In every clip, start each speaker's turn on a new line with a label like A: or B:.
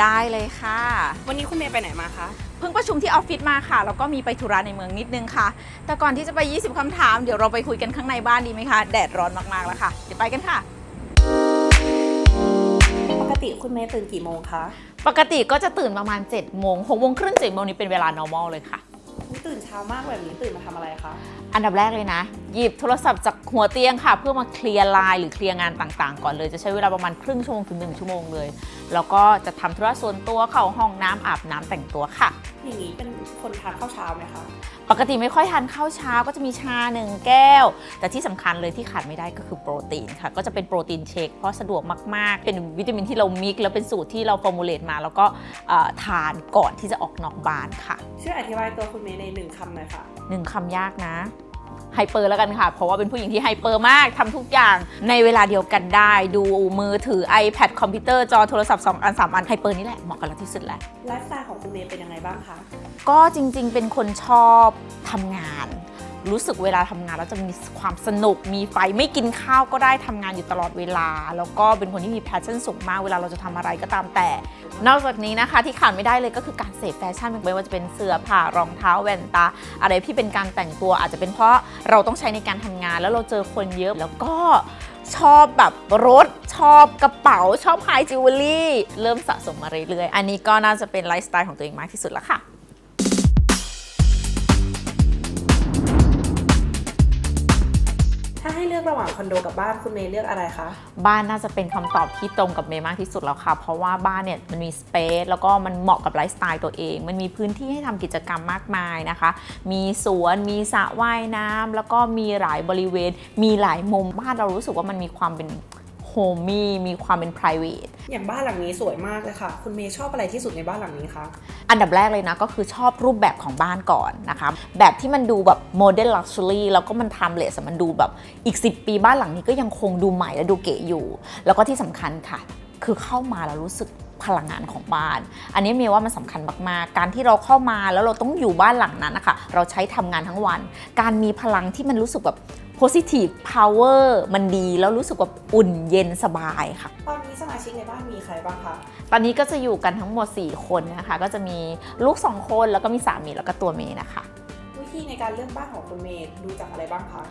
A: ได้เลยค่ะ
B: วันนี้คุณเมย์ไปไหนมาคะ
A: เพิ่งประชุมที่ออฟฟิศมาค่ะ แล้วก็มีไปธุระในเมืองนิดนึงค่ะ แต่ก่อนที่จะไป 20 คำถาม เดี๋ยวเราไปคุยกันข้างในบ้านดีไหมคะ แดดร้อนมากๆแล้วค่ะ เดี๋ยวไปกันค่ะ
B: ปกติคุณเมย์ตื่นกี่โมงคะ
A: ปกติก็จะตื่นประมาณ7โมง6โมงครึ่ง7โมงนี้เป็นเวลา normal เลยค่ะ
B: นี่ ตื่นเช้ามากแบบนี้ตื่นมาทำอะไรคะ
A: อันดับแรกเลยนะ หยิบโทรศัพท์จากหัวเตียงค่ะ เพื่อมาเคลียร์ไลน์หรือเคลียร์งานต่างๆ ก่อนเลยจะใช้เวลาประมาณครึ่งชั่วโมงถึง1ชั่วโมงเลย แล้วก็จะทำธุระส่วนตัวเข้าห้องน้ำอาบน้ำแต่งตัวค่ะ
B: อย่างนี้เป็นคนทานข้าวเช้าไหมคะ
A: ปกติไม่ค่อยทานข้าวเช้าก็จะมีชาหนึ่งแก้ว แต่ที่สำคัญเลยที่ขาดไม่ได้ก็คือโปรตีนค่ะ ก็จะเป็นโปรตีนเชคเพราะสะดวกมาก ๆ เป็นวิตามินที่เรามิกซ์แล้วเป็นสูตรที่เราฟอร์มูลเลตมา แล้วก็เอ่อทานก่อนที่จะออกนอกบ้านค่ะ
B: ช่วยอธิบายตัวคุณเมย์ในหนึ่งคำหน่อยค่ะ
A: หนึ่งคำยากนะ ไฮเปอร์แล้วกันค่ะ เพราะว่าเป็นผู้หญิงที่ไฮเปอร์มากทำทุกอย่างในเวลาเดียวกันได้ ดูมือถือ iPad คอมพิวเตอร์จอโทรศัพท์ 2 อัน 3 อันไฮเปอร์นี่แหละเหมาะกับเราที่สุดแล้ว
B: ไลฟ์สไตล์ของคุณเมย์เป็นยังไงบ้างคะ
A: ก็จริงๆ เป็นคนชอบทำงาน รู้สึกเวลาทำงานแล้วจะมีความสนุกมีไฟไม่กินข้าวก็ได้ทำงานอยู่ตลอดเวลา แล้วก็เป็นคนที่มีแพชชั่นสูงมากเวลาเราจะทำอะไรก็ตามแต่ นอกจากนี้นะคะที่ขาดไม่ได้เลยก็คือการเสพแฟชั่นไม่ว่าจะเป็นเสื้อผ้ารองเท้าแว่นตา อะไรที่เป็นการแต่งตัวอาจจะเป็นเพราะเราต้องใช้ในการทำงาน แล้วเราเจอคนเยอะแล้วก็ชอบแบบรถชอบกระเป๋าชอบไฮจิวเวลรี่เริ่มสะสมมาเรื่อยๆอันนี้ก็น่าจะเป็นไลฟ์สไตล์ของตัวเองมากที่สุดแล้วค่ะ
B: ระหว่างคอนโดกับบ้านคุณเมย์เลือกอะไรคะ
A: บ้านน่าจะเป็นคำตอบที่ตรงกับเมย์มากที่สุดแล้วค่ะ เพราะว่าบ้านเนี่ยมันมีสเปซแล้วก็มันเหมาะกับไลฟ์สไตล์ตัวเอง มันมีพื้นที่ให้ทำกิจกรรมมากมายนะคะ มีสวนมีสระว่ายน้ำแล้วก็มีหลายบริเวณ มีหลายมุมบ้านเรารู้สึกว่ามันมีความเป็นโฮมี่มีความเป็น private
B: อย่างบ้านหลังนี้สวยมากเลยค่ะ คุณเมย์ชอบอะไรที่สุดในบ้านหลังนี้คะ
A: อันดับแรกเลยนะก็คือชอบรูปแบบของบ้านก่อนนะคะ แบบที่มันดูแบบโมเดิร์นลักชัวรี่แล้วก็มันทำเลสมันดูแบบอีก 10 ปีบ้านหลังนี้ก็ยังคงดูใหม่และดูเก๋อยู่ แล้วก็ที่สำคัญค่ะ คือเข้ามาแล้วรู้สึกพลังงานของบ้าน อันนี้เมย์ว่ามันสำคัญมากๆ การที่เราเข้ามาแล้วเราต้องอยู่บ้านหลังนั้นนะคะ เราใช้ทำงานทั้งวัน การมีพลังที่มันรู้สึกแบบ positive power มันดี แล้วรู้สึกว่าอุ่นเย็นสบายค่ะ
B: ตอนนี้สมาชิกในบ้านมีใครบ้างคะ
A: ตอนนี้ก็จะอยู่กันทั้งหมด 4 คนนะคะ ก็จะมีลูก 2 คนแล้วก็มีสามีแล้วก็ตัวเมย์นะคะ
B: วิธีในการเลือกบ้านของคุณเมย์ดูจากอะไรบ้างคะ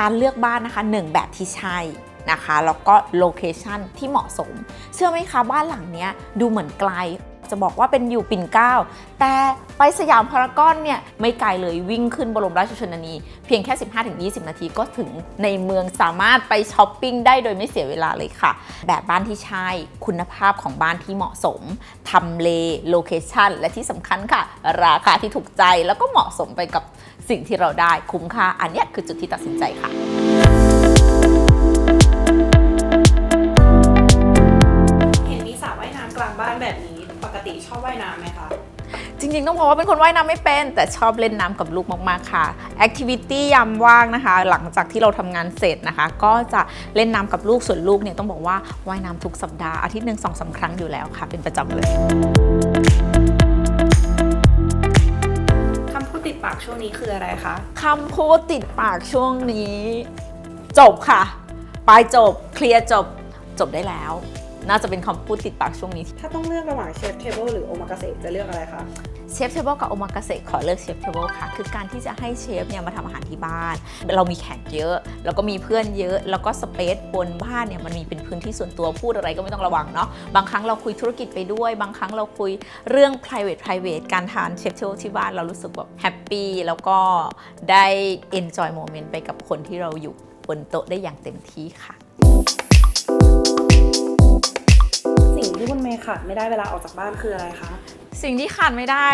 A: การเลือกบ้านนะคะหนึ่งแบบที่ใช่นะคะแล้วก็โลเคชันที่เหมาะสม เชื่อไหมคะบ้านหลังเนี้ยดูเหมือนไกล จะบอกว่าเป็นอยู่ปิ่นเกล้าแต่ไปสยามพารากอนเนี่ยไม่ไกลเลยวิ่งขึ้นบรมราชชนนี เพียงแค่ 15-20 นาทีก็ถึงในเมืองสามารถไปช้อปปิ้งได้โดยไม่เสียเวลาเลยค่ะ แบบบ้านที่ใช่คุณภาพของบ้านที่เหมาะสมทำเลโลเคชันและที่สำคัญค่ะ ราคาที่ถูกใจแล้วก็เหมาะสมไปกับสิ่งที่เราได้คุ้มค่าอันนี้คือจุดที่ตัดสินใจค่ะ
B: เห็นมีสระว่ายน้ำกลางบ้านแบบนี้ ปกติชอบว่ายน้ำไหมคะ
A: จริงๆ ต้องบอกว่าเป็นคนว่ายน้ำไม่เป็น แต่ชอบเล่นน้ำกับลูกมากๆค่ะแอคทิวิตี้ยามว่างนะคะ หลังจากที่เราทำงานเสร็จนะคะ ก็จะเล่นน้ำกับลูกส่วนลูกเนี่ยต้องบอกว่าว่ายน้ำทุกสัปดาห์อาทิตย์หนึ่งสองสามครั้งอยู่แล้วค่ะ เป็นประจำเลย
B: คำพูดติดปากช่วงนี้คืออะไรคะ
A: คำพูดติดปากช่วงนี้ จบค่ะไปจบเคลียร์จบจบได้แล้ว น่าจะเป็นคำพูดติดปากช่วงนี้
B: ถ้าต้องเลือกระหว่างเชฟเทเบิลหรือโอมากาเสะจะเลือกอะไรคะ
A: เชฟเทเบิลกับโอมากาเสะขอเลือกเชฟเทเบิลค่ะ คือการที่จะให้เชฟเนี่ยมาทำอาหารที่บ้าน เรามีแขกเยอะ แล้วก็มีเพื่อนเยอะ แล้วก็สเปซบนบ้านเนี่ยมันมีเป็นพื้นที่ส่วนตัวพูดอะไรก็ไม่ต้องระวังเนาะ บางครั้งเราคุยธุรกิจไปด้วย บางครั้งเราคุยเรื่อง private private การทานเชฟเทเบิลที่บ้านเรารู้สึกแบบแฮปปี้แล้วก็ได้ enjoy moment ไปกับคนที่เราอยู่บนโต๊ะได้อย่างเต็มที่ค่ะ
B: คุณเมย์ขาดไม่ได้เวลาออกจากบ้านคืออะไรคะ
A: สิ่งที่ขาดไม่ได้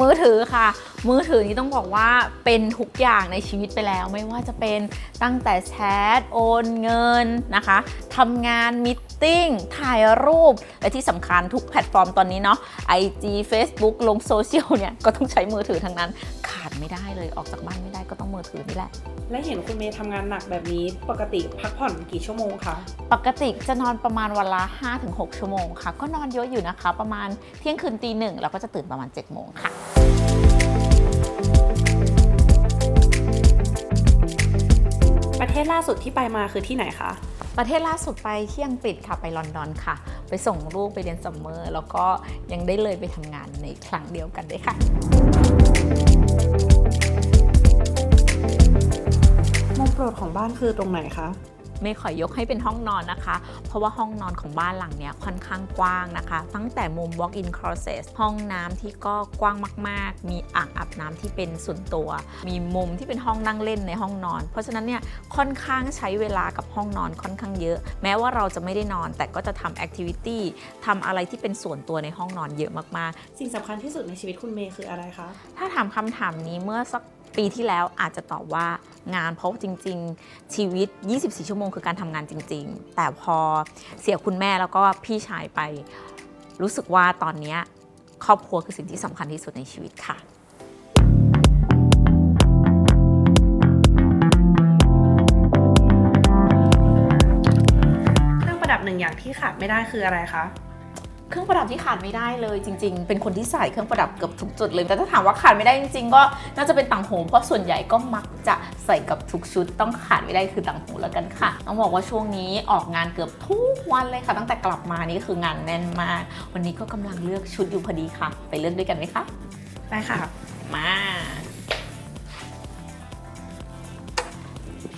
A: มือถือค่ะ มือถือนี่ต้องบอกว่าเป็นทุกอย่างในชีวิตไปแล้ว ไม่ว่าจะเป็นตั้งแต่แชทโอนเงินนะคะทำงานมิทติ้งถ่ายรูป และที่สำคัญทุกแพลตฟอร์มตอนนี้เนาะ IG Facebook ลงโซเชียลเนี่ย ก็ต้องใช้มือถือทั้งนั้น ไม่ได้เลยออกจากบ้านไม่ได้ก็ต้องมือถือนี่แหละ
B: และเห็นคุณเมย์ทำงานหนักแบบนี้ ปกติพักผ่อนกี่ชั่วโมงคะ
A: ปกติจะนอนประมาณวันละ 5-6 ชั่วโมงค่ะ ก็นอนเยอะอยู่นะคะ ประมาณเที่ยงคืนตีหนึ่งแล้วก็จะตื่นประมาณ 7 โมงค่ะ
B: ประเทศล่าสุดที่ไปมาคือที่ไหนคะ
A: ประเทศล่าสุดไปที่อังกฤษค่ะไปลอนดอนค่ะ ไปส่งลูกไปเรียนซัมเมอร์ แล้วก็ยังได้เลยไปทำงานในครั้งเดียวกันด้วยค่ะ
B: มุมโปรดของบ้านคือตรงไหนคะ
A: เมย์ขอยกให้เป็นห้องนอนนะคะ เพราะว่าห้องนอนของบ้านหลังเนี้ยค่อนข้างกว้างนะคะ ตั้งแต่มุม walk-in closet ห้องน้ำที่ก็กว้างมาก ๆ มีอ่างอาบน้ำที่เป็นส่วนตัว มีมุมที่เป็นห้องนั่งเล่นในห้องนอน เพราะฉะนั้นเนี่ยค่อนข้างใช้เวลากับห้องนอนค่อนข้างเยอะ แม้ว่าเราจะไม่ได้นอน แต่ก็จะทำแอคทิวิตี้ทำอะไรที่เป็นส่วนตัวในห้องนอนเยอะมากๆ
B: สิ่งสำคัญที่สุดในชีวิตคุณเมย์คืออะไรคะ
A: ถ้าถามคำถามนี้เมื่อสักปีที่แล้วอาจจะตอบว่างานเพราะว่าจริง ๆ ชีวิต 24 ชั่วโมงคือการทำงานจริง ๆ แต่พอเสียคุณแม่แล้วก็พี่ชายไป รู้สึกว่าตอนนี้ครอบครัวคือสิ่งที่สำคัญที่สุดในชีวิตค่ะ
B: เครื่องประดับหนึ่งอย่างที่ขาดไม่ได้คืออะไรคะ
A: เครื่องประดับที่ขาดไม่ได้เลยจริง ๆ เป็นคนที่ใส่เครื่องประดับเกือบทุกจุดเลย แต่ถ้าถามว่าขาดไม่ได้จริง ๆ ก็น่าจะเป็นต่างหูเพราะส่วนใหญ่ก็มักจะใส่กับทุกชุด ต้องขาดไม่ได้คือต่างหูแล้วกันค่ะ ต้องบอกว่าช่วงนี้ออกงานเกือบทุกวันเลยค่ะ ตั้งแต่กลับมานี่คืองานแน่นมาก วันนี้ก็กำลังเลือกชุดอยู่พอดีค่ะ ไปเลือกด้วยกันไหมคะ
B: ได้ค่ะ
A: มา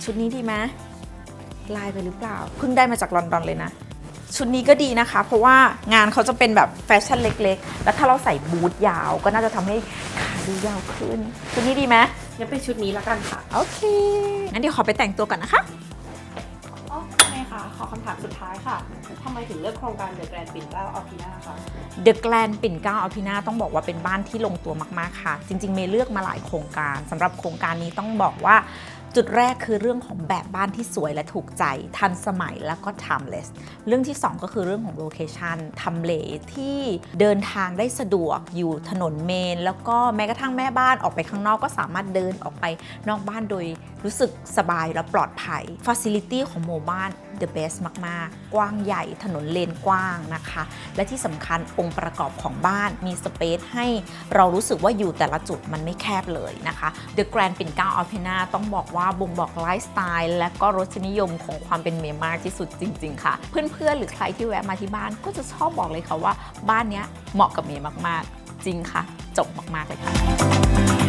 A: ชุดนี้ดีไหมลายไปหรือเปล่า เพิ่งได้มาจากลอนดอนเลยนะ ชุดนี้ก็ดีนะคะ เพราะว่างานเขาจะเป็นแบบแฟชั่นเล็กๆ แล้วถ้าเราใส่บูทยาวก็น่าจะทำให้ขาดูยาวขึ้น ชุดนี้ดีไหม
B: งั้นเป็นชุดนี้แล้วกันค่ะ
A: โอเค งั้นเดี๋ยวขอไปแต่งตัวก่อนนะคะ
B: อ๋อคุณเมย์ค่ะขอคำถามสุดท้ายค่ะทำไมถึงเลือกโครงการเดอะแกรนด์ปิ่นเกล้าออพีนาคะ
A: The Grand ปิ่นเกล้าอภินาต้องบอกว่าเป็นบ้านที่ลงตัวมาก ๆ ค่ะ จริง ๆ เมย์เลือกมาหลายโครงการสำหรับโครงการนี้ต้องบอกว่า จุดแรกคือเรื่องของแบบบ้านที่สวยและถูกใจ ทันสมัยแล้วก็ timeless เรื่องที่ 2 ก็คือเรื่องของโลเคชันทำเลที่เดินทางได้สะดวกอยู่ถนนเมน แล้วก็แม้กระทั่งแม่บ้านออกไปข้างนอกก็สามารถเดินออกไปนอกบ้านโดยรู้สึกสบายและปลอดภัย Facility ของหมู่บ้าน the best มาก ๆ กว้างใหญ่ถนนเลนกว้างนะคะ และที่สำคัญองค์ประกอบของบ้านมีสเปซให้เรารู้สึกว่าอยู่แต่ละจุดมันไม่แคบเลยนะคะ The Grand ปิ่นเกล้าออเพนาต้องบอกว่าบ่งบอกไลฟ์สไตล์และก็รสนิยมของความเป็นเมียมากที่สุดจริง ๆ ค่ะ เพื่อนๆหรือใครที่แวะมาที่บ้านก็จะชอบบอกเลยค่ะว่าบ้านนี้เหมาะกับเมียมากๆ จริงค่ะ จบมากๆเลยค่ะ